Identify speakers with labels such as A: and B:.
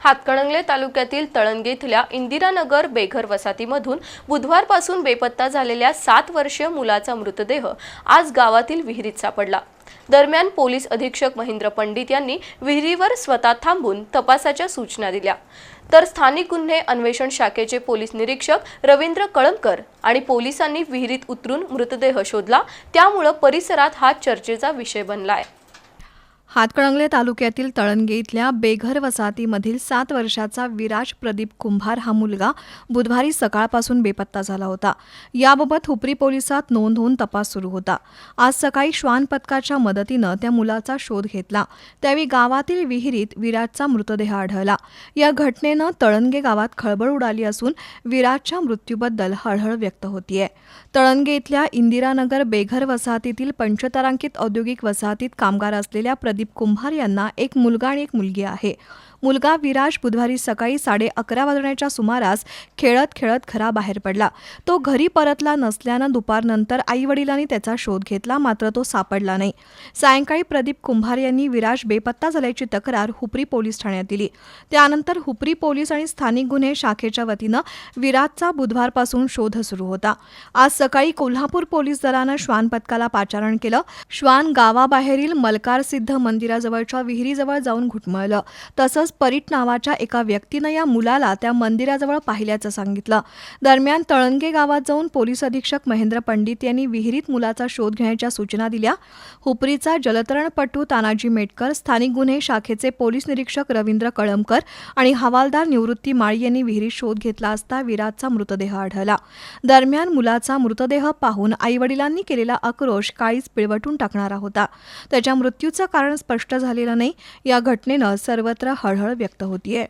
A: हातकणंगले तालुक्यातील तळंगे इथल्या इंदिरानगर बेघर वसाहतीमधून बुधवारपासून बेपत्ता झालेल्या सात वर्षीय मुलाचा मृतदेह आज गावातील विहिरीत सापडला. दरम्यान पोलीस अधीक्षक महेंद्र पंडित यांनी विहिरीवर स्वतः थांबून तपासाच्या सूचना दिल्या. तर स्थानिक गुन्हे अन्वेषण शाखेचे पोलीस निरीक्षक रवींद्र कळमकर आणि पोलिसांनी विहिरीत उतरून मृतदेह शोधला. त्यामुळं परिसरात हा चर्चेचा विषय बनला आहे
B: हातकणंगले तालुक्यातील तळणगे इथल्या बेघर वसाहतीमधील सात वर्षाचा विराज प्रदीप कुंभार हा मुलगा बुधवारी सकाळपासून बेपत्ता झाला होता. याबाबत हुपरी पोलिसात नोंद होऊन तपास सुरू होता. आज सकाळी श्वान पथकाच्या मदतीनं त्या मुलाचा शोध घेतला. त्यावेळी गावातील विहिरीत विराजचा मृतदेह आढळला. या घटनेनं तळणगे गावात खळबळ उडाली असून विराजच्या मृत्यूबद्दल हळहळ व्यक्त होतीये. तळणगे इथल्या इंदिरानगर बेघर वसाहतीतील पंचतारांकित औद्योगिक वसाहतीत कामगार असलेल्या प्रदीप कुंभार यांना एक मुलगा आणि एक मुलगी आहे. मुलगा विराज बुधवारी सकाळी साडे अकरा वाजण्याच्या सुमारास खेळत खेळत घराबाहेर पडला. तो घरी परतला नसल्यानं दुपारनंतर आई वडिलांनी त्याचा शोध घेतला मात्र तो सापडला नाही. सायंकाळी प्रदीप कुंभार यांनी विराज बेपत्ता झाल्याची तक्रार हुपरी पोलीस ठाण्यात दिली. त्यानंतर हुपरी पोलीस आणि स्थानिक गुन्हे शाखेच्या वतीनं विराजचा बुधवारपासून शोध सुरू होता. आज सकाळी कोल्हापूर पोलीस दलानं श्वान पथकाला पाचारण केलं. श्वान गावाबाहेरील मलकार सिद्ध मंदिराजवळच्या विहिरीजवळ जाऊन घुटमळलं. तसंच परीट नावाच्या एका व्यक्तीनं या मुलाला त्या मंदिराजवळ पाहिल्याचं सांगितलं. दरम्यान तळणगे गावात जाऊन पोलीस अधीक्षक महेंद्र पंडित यांनी विहिरीत मुलाचा शोध घेण्याच्या सूचना दिल्या. हुपरीचा जलतरणपटू तानाजी मेटकर स्थानिक गुन्हे शाखेचे पोलीस निरीक्षक रवींद्र कळमकर आणि हवालदार निवृत्ती माळी यांनी विहिरीत शोध घेतला असता विराटचा मृतदेह आढळला. दरम्यान मुलाचा मृतदेह पाहून आईवडिलांनी केलेला आक्रोश काळीच पिळवटून टाकणारा होता. त्याच्या मृत्यूचं कारण स्पष्ट झालेलं नाही. या घटनेनं सर्वत्र हळहळ व्यक्त होतीये.